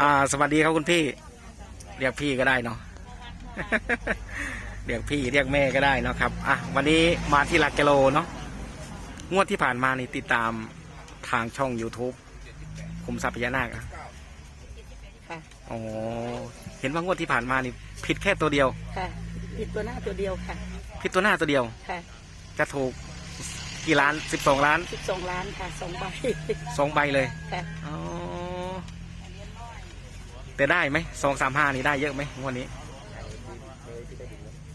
อ่า สวัสดีครับคุณพี่ เรียกพี่ก็ได้เนาะ เรียกพี่เรียกแม่ก็ได้เนาะครับ อะ วันนี้มาที่หลักกิโลเนาะ งวดที่ผ่านมานี่ติดตามทางช่อง YouTube คุมทรัพย์พญานาคอะค่ะอ๋อ เห็นว่างวดที่ผ่านมานี่ผิดแค่ตัวเดียว ค่ะผิดตัวหน้าตัวเดียวค่ะ ผิดตัวหน้าตัวเดียว ค่ะ จะถูกกี่ล้านสิบสองล้าน สิบสองล้านค่ะสองใบสองใบเลย ค่ะ อ๋อ แต่ได้ไหมสองสามห้านี่ได้เยอะไหมงวดนี้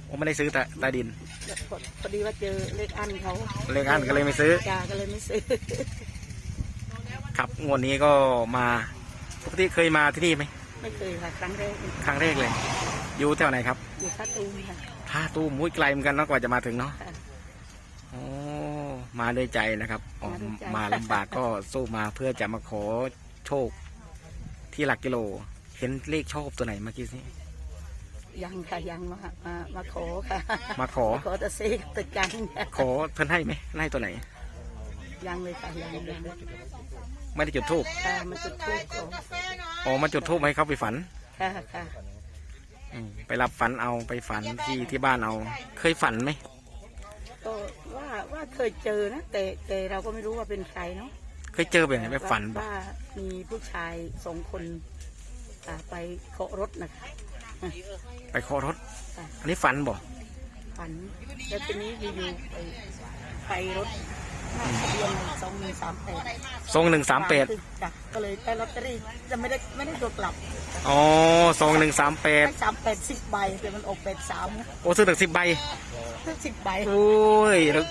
ผมไม่ได้ซื้อแต่ใต้ดินพอพอดีว่าเจอเลขอันเขาเลขอันก็เลยไม่ซื้อจ้าก็เลยไม่ซื้อ ครับงวดนี้ก็มาปกติเคยมาที่นี่ไหมไม่เคยค่ะครั้งแรกครั้งแรกเลย อยู่แถวไหนครับอยู่ท่าตูมค่ะท่าตู้มุ้ยไกลเหมือนกันเนาะกว่าจะมาถึงเนาะค่ะโอ้มาด้วยใจนะครับอ๋อมาด้วยใจมาลำบากก็สู้มาเพื่อจะมาขอโชคที่หลักกิโล เห็นเลขชอบตัวไหนเมื่อกี้นี้ ยังค่ะยังมามามาขอค่ะมาขอ ขอตะเซกตะจังค่ะขอเพิ่นให้ไหมให้ตัวไหน ยังเลยค่ะยังยังไม่ได้จุดทูบค่ะมาจุดทูบขออ๋อมาจุดทูบให้เขาไปฝันค่ะค่ะอืมไปรับฝันเอาไปฝันที่ที่บ้านเอา เคยฝันไหมก็ว่าว่าเคยเจอนะแต่แต่เราก็ไม่รู้ว่าเป็นใครเนาะเคยเจอแบบไหนไปฝันบ่ว่ามีผู้ชายสองคน อ่าไปเคาะรถนะคะไปเคาะรถค่ะอันนี้ฝันบ่ฝันแล้วทีนี้อยู่ๆไปไปรถหน้าทะเบียนสองหนึ่งสามแปดทรงหนึ่งสามแปดจ้ะก็เลยได้ลอตเตอรี่จะไม่ได้ไม่ได้ตัวกลับอ๋อทรงหนึ่งสามแปดได้สามแปดสิบใบแต่มันออกแปดสามโอ้ซื้อถึงสิบใบสิบใบโอ้ยแล้ว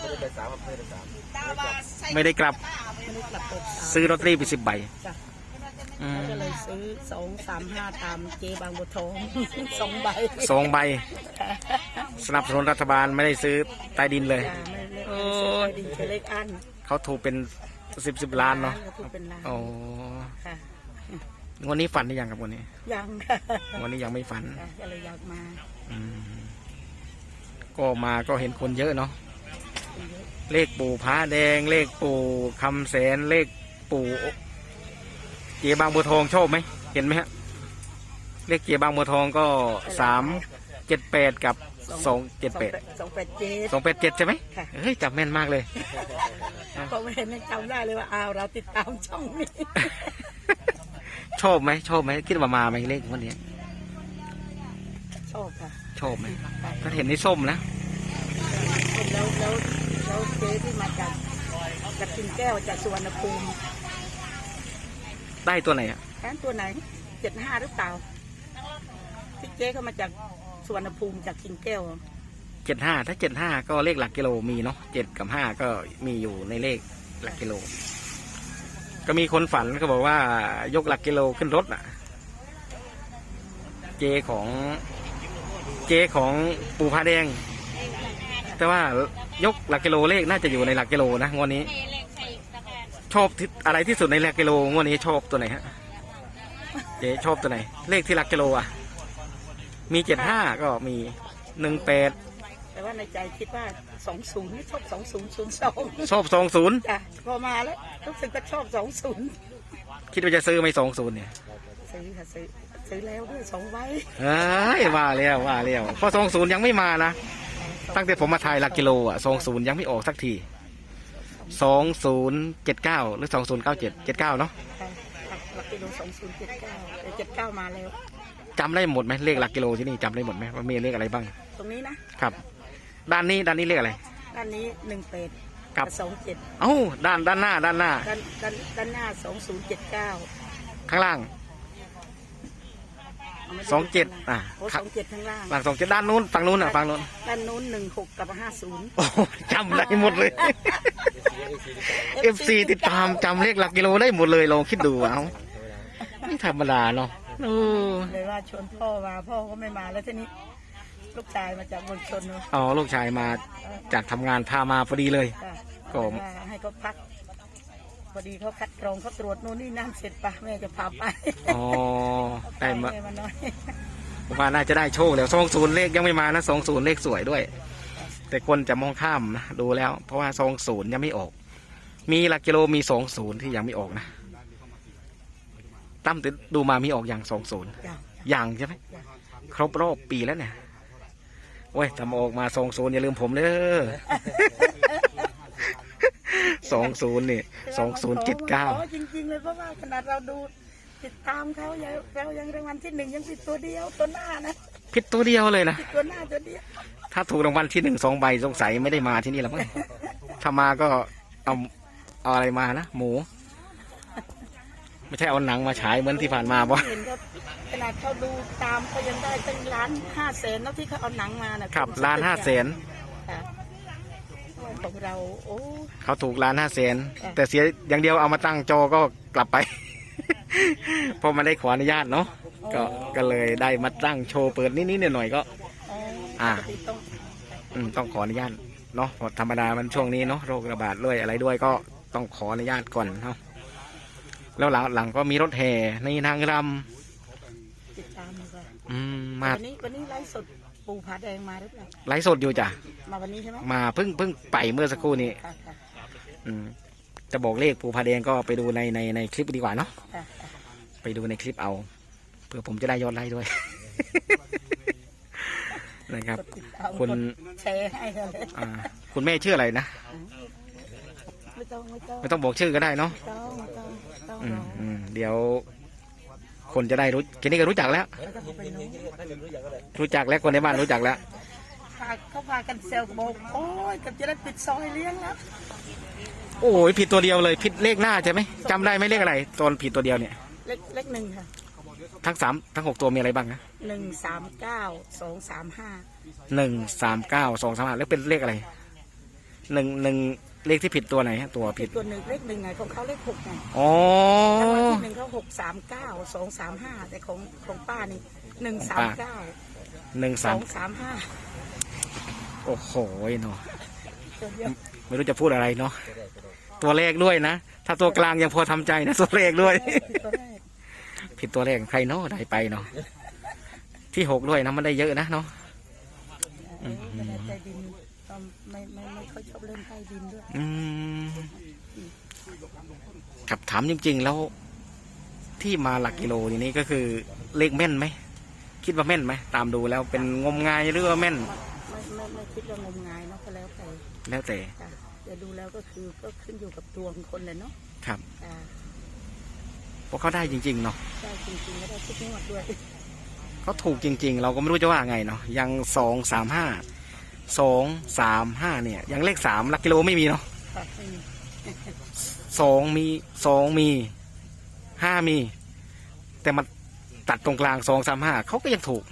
ไม่ได้กลับ ไม่ได้กลับแปดสามซื้อลอตเตอรี่ไปสิบใบจ้ะ อืมก็เลยซื้อสองสามห้าตามเจบางบัวทอง สองใบสองใบ สนับสนุนรัฐบาลไม่ได้ซื้อใต้ดินเลย จ้ะไม่ไม่โอ้ไม่ซื้อใต้ดินซื้อเลขอันเขาถูกเป็นสิบสิบล้านเนาะก็ถูกเป็นล้านโอ้ค่ะวันนี้ฝันหรือยังครับวันนี้ ยังค่ะวันนี้ยังไม่ฝันค่ะก็เลยอยากมาอืมก็มาก็เห็นคนเยอะเนาะเลขปู่พระแดง เลขปู่คำแสนเลขปู่ เจียบางบัวทองชอบไหมเห็นไหมฮะเลขเจียบางบัวทองก็สามเจ็ดแปดกับสองเจ็ดแปดสองแปดเจ็ดสองแปดเจ็ดใช่ไหมค่ะ เฮ้ยจำแม่นมากเลยพอไม่เห็นยังจำได้เลยว่าอ้าวเราติดตามช่องนี้ ชอบไหมชอบไหมคิดว่ามาไหมเลขวันนี้ชอบค่ะชอบไหมค่ะถ้าเห็นในส้มนะแล้วแล้วแล้วเจ๊ที่มาจากจากกินแก้วจากสุวรรณภูมิ ได้ตัวไหนอะแอนตัวไหนเจ็ดห้าหรือเปล่าที่เจ๊เขามาจากสุวรรณภูมิจากกินแก้วเจ็ดห้าถ้าเจ็ดห้าก็เลขหลักกิโลมีเนาะเจ็ดกับห้าก็มีอยู่ในเลขหลักกิโล ก็มีคนฝันเขาบอกว่ายกหลักกิโลขึ้นรถอะ เจของเจของปูพาแดง แต่ว่ายกหลักกิโลเลขน่าจะอยู่ในหลักกิโลนะงวดนี้ ชอบที่อะไรที่สุดในหลักกิโลงวดนี้ชอบตัวไหนฮะเจชอบตัวไหน เลขที่หลักกิโลอะ มีเจ็ดห้าก็มีหนึ่งแปดแต่ว่าในใจคิดว่าสองศูนย์ชอบสองศูนย์ศูนย์สองชอบสองศูนย์จ้ะพอมาแล้วรู้สึกก็ชอบสองศูนย์คิดว่าจะซื้อไหมสองศูนย์เนี่ยซื้อค่ะซื้อซื้อแล้วด้วยสองใบเอ้ยว่าแล้วว่าแล้วเพราะสองศูนย์ยังไม่มานะตั้งแต่ผมมาถ่ายหลักกิโลอะสองศูนย์ยังไม่ออกสักที สองศูนย์เจ็ดเก้าหรือสองศูนย์เก้าเจ็ดเจ็ดเก้าเนาะค่ะหลักกิโลสองศูนย์เจ็ดเก้าแต่เจ็ดเก้ามาแล้วจำได้หมดไหมเลขหลักกิโลที่นี่จำได้หมดไหมว่ามีเลขอะไรบ้าง ตรงนี้นะครับ ด้านนี้ด้านนี้เลขอะไร ด้านนี้หนึ่งเป็ดครับสองเจ็ดเอ้าด้านด้านหน้าด้านหน้า ด้านด้านด้านหน้าสองศูนย์เจ็ดเก้าข้างล่าง สองเจ็ดอะโอ้สองเจ็ดข้างล่างหลังสองเจ็ดด้านนู้นฝั่งนู้นอะฝั่งนู้นด้านนู้นหนึ่งหกกับห้าศูนย์โอ้จำได้หมดเลยเอฟซีติดตามจำเลขหลักกิโลได้หมดเลยลองคิดดูเอาไม่ธรรมดาเนาะโอ้เลยว่าชวนพ่อมาพ่อก็ไม่มาแล้วทีนี้ ลูกชายมาจากบนชนเนอะอ๋อลูกชายมาจากทำงานพามาพอดีเลยค่ะก็ว่าให้เขาพัก พอดีเขาคัดกรองเขาตรวจนู่นนี่นั่นเสร็จปะแม่จะพาไปอ๋อได้มาแม่มาหน่อยผมว่าน่าจะได้โชคแล้วสองศูนย์เลขยังไม่มานะสองศูนย์เลขสวยด้วย แต่คนจะมองข้ามนะดูแล้ว เพราะว่าสองศูนย์ยังไม่ออก มีหลักกิโลมีสองศูนย์ที่ยังไม่ออกนะตั้มติดดูมามีออกอย่างสองศูนย์อย่างอย่างใช่ไหมอย่างครบรอบปีแล้วเนี่ยโอ้ยทำออกมาสองศูนย์อย่าลืมผมเด้อ สองศูนย์นี่สองศูนย์เจ็ดเก้าอ๋อจริง ๆ เลยเพราะว่าขนาดเราดูติดตามเขายังเรายังรางวัลที่หนึ่งยังติดตัวเดียวตัวหน้านะผิดตัวเดียวเลยนะติดตัวหน้าตัวเดียวถ้าถูกรางวัลที่หนึ่งสองใบสงสัยไม่ได้มาที่นี่แล้วมั้งถ้ามาก็เอาเอาอะไรมานะหมู ไม่ใช่เอาหนังมาฉายเหมือนที่ผ่านมาบ่เห็นเขาขนาดเขาดูตามเขายังได้ตั้งล้านห้าแสนแล้วที่เขาเอาหนังมานะครับล้านห้าแสนค่ะ ของเราโอ้ เขาถูกล้านห้าแสนค่ะ แต่เสียอย่างเดียวเอามาตั้งจอก็กลับไป เพราะมันได้ขออนุญาตเนาะก็ก็เลยได้มาตั้งโชว์เปิดนิดๆหน่อยๆก็อ๋ออ่า ปกติต้องอืมต้องขออนุญาตเนาะเพราะธรรมดามันช่วงนี้เนาะโรคระบาดด้วยอะไรด้วยก็ต้องขออนุญาตก่อนเนาะแล้วหลังหลังก็มีรถแห่ในนางรติด ตามอยู่ค่ะำอืมมาวันนี้วันนี้ไลฟ์สดปูผาแดงมาหรือเปล่าไลฟ์สดอยู่จ้ะมาวันนี้ใช่ไหมมาเพิ่งเพิ่งไปเมื่อสักครู่นี้ค่ะค่ะอืมจะบอกเลขปูพาแดงก็ไปดูในในในคลิปดีกว่าเนาะค่ะค่ะไปดูในคลิปเอาเพื่อผมจะได้ยอดไลค์ด้วย นะครับ กดติดตามคุณ กดแชร์ให้กันเลยอ่าคุณแม่ชื่ออะไรนะไม่ต้องไม่ต้องไม่ต้องบอกชื่อก็ได้เนาะ ไม่ต้องไม่ต้องไม่ต้องอืรมออืมเดี๋ยว คนจะได้รู้แค่นี้ก็รู้จักแล้วแล้วก็ไปนู้นรู้จักแล้วคนในบ้านรู้จักแล้วพาเขาพากันเซลบอกโอ้ยกับจะได้ปิดซอยเลี้ยงแล้วโอ้ยผิดตัวเดียวเลยผิดเลขหน้าใช่ไหมจำได้ไหมเลขอะไรตอนผิดตัวเดียวเนี่ย เล็กเล็กหนึ่งค่ะทั้งสามทั้งหกตัวมีอะไรบ้างนะหนึ่งสามเก้าสองสามห้าหนึ่งสามเก้าสองสามห้าแล้วเป็นเลขอะไรหนึ่งหนึ่ง เลขที่ผิดตัวไหนฮะตัวผิผิดดตัวหนึ่งเลขหนึ่งไงของเขาเลขหกไงอ๋อรางวัลที่หนึ่งเขาหกสามเก้าสองสามห้าแต่ของของป้านี่หนึ่งสามเก้าหนึ่งสสาอมงสามห้าโอ้โหเนาะตัวเดียวไม่รู้จะพูดอะไรเนาะตัวเลขด้วยนะ ถ้าตัวกลางยังพอทำใจนะตัวเลขด้วย ผิดตัวแรกผิดตัวเลขใครเนาะได้ไปเนาะที่หกด้วยนะมันได้เยอะนะเนาะ เออเวลาใจดินก็ไม่ไม่ไม่ค่อยชอบ เล่นใต้ดินด้วยอืมกับถามจริง ๆ แล้ว ที่มาหลักกิโลทีนี้ก็คือเลขแม่นไหมคิดว่าแม่นไหมตามดูแล้วเป็นงมงายหรือว่าแม่น ไม่ไม่ไม่คิดว่างมงายเนาะก็แล้วแต่แล้วแต่จ้ะแต่ดูแล้วก็คือก็ขึ้นอยู่กับดวงคนเลยเนาะครับอ่าเพราะเขาได้จริง ๆ เนาะได้จริงๆก็ได้ทุกงวดด้วยเขาถูกจริง ๆ เราก็ไม่รู้จะว่าไงเนาะยังสองสามห้า สองสามห้าเนี่ยยังเลขสามหลักกิโลไม่มีเนาะค่ะไม่มีสองมีสองมีห้ามี แต่มันตัดตรงกลางสองสามห้าเขาก็ยังถูก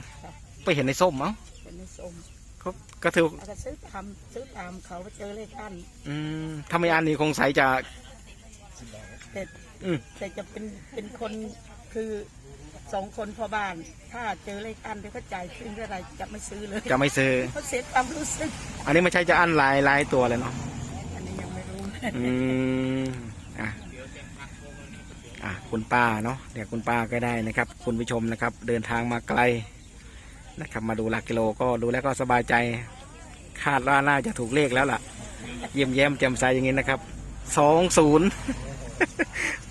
ไปเห็นในส้มเอ้าเป็นในสมเขาก็ถือแล้วก็ซื้อตามซื้อตามเขาไปเจอเลขอันอืมถ้าไม่อันนี้คงใสจะ แต่อืม แต่จะเป็นเป็นคนคือ สองคนพอบ้าน ถ้าเจอเลขอันเดี๋ยวเขาจ่ายขึ้นเท่าไหรจะไม่ซื้อเลยจะไม่ซื้อ เขาเสียความรู้สึก อันนี้ไม่ใช่จะอันลายลายตัวเลยเนาะ อันนี้ยังไม่รู้ อืมอะอะคุณป้าเนาะเดี๋ยวคุณป้าก็ได้นะครับ คุณผู้ชมนะครับ เดินทางมาไกลนะครับ มาดูหลักกิโลก็ดูแล้วก็สบายใจ คาดว่าน่าจะถูกเลขแล้วล่ะ เยี่ยมแย้มแจ่มใสอย่างนี้นะครับสองศูนย์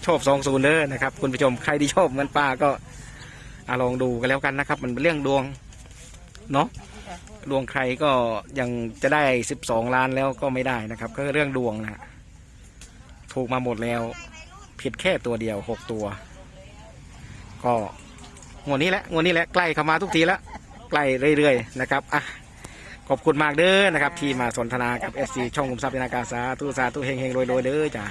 ชอบสองศูนย์เด้อนะครับ คุณผู้ชมใครที่ชอบเหมือนป้าก็ อะลองดูกันแล้วกันนะครับ มันเป็นเรื่องดวงเนาะดวงใครก็ยังจะได้สิบสองล้านแล้วก็ไม่ได้นะครับ ก็เรื่องดวงนะฮะถูกมาหมดแล้ว ผิดแค่ตัวเดียวหกตัว ก็งวดนี้แหละงวดนี้แหละใกล้เข้ามาทุกทีแล้วใกล้เรื่อยๆนะครับอะขอบคุณมากเด้อนะครับ ที่มาสนทนากับเอสซีช่องกุมทรัพย์นาการสาธุสาธุเฮงเฮงรวยรวยเด้อจ้า